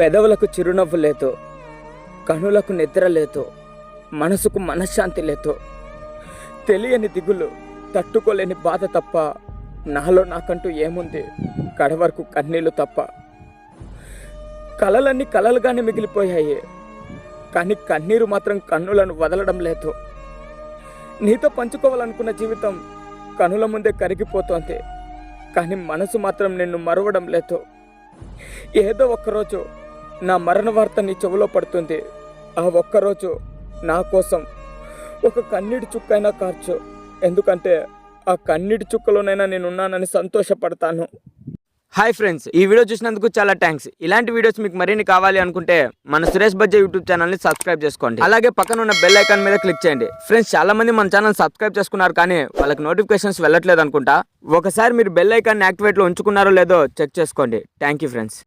పెదవులకు చిరునవ్వు లేదు కనులకు నిద్ర లేదు మనసుకు మనశ్శాంతి లేదు తెలియని దిగులు తట్టుకోలేని బాధ తప్ప నాలో నాకంటూ ఏముంది? కడవరకు కన్నీళ్ళు తప్ప. కలలన్నీ కలలుగానే మిగిలిపోయాయి. కానీ కన్నీరు మాత్రం కన్నులను వదలడం లేదు నీతో పంచుకోవాలనుకున్న జీవితం కనుల ముందే కరిగిపోతోంది. కానీ మనసు మాత్రం నిన్ను మరవడం లేదు ఏదో ఒక్కరోజు నా మరణ వార్త నీ చెవిలో పడుతుంది. ఆ ఒక్కరోజు నా కోసం ఒక కన్నీటి చుక్కైనా కార్చు. ఎందుకంటే ఆ కన్నీటి చుక్కలోనైనా నేనున్నానని సంతోషపడతాను. హాయ్ ఫ్రెండ్స్ ఈ వీడియో చూసినందుకు చాలా థ్యాంక్స్ ఇలాంటి వీడియోస్ మీకు మరిన్ని కావాలి అనుకుంటే మన సురేష్ బజ్జా యూట్యూబ్ ఛానల్ని సబ్స్క్రైబ్ చేసుకోండి. అలాగే పక్కన ఉన్న బెల్ ఐకాన్ మీద క్లిక్ చేయండి. ఫ్రెండ్స్ చాలా మంది మన ఛానల్ సబ్స్క్రైబ్ చేసుకున్నారు కానీ వాళ్ళకి నోటిఫికేషన్స్ వెళ్ళట్లేదు అనుకుంటా. ఒకసారి మీరు బెల్ ఐకాన్ యాక్టివేట్లో ఉంచుకున్నారో లేదో చెక్ చేసుకోండి. Thank you friends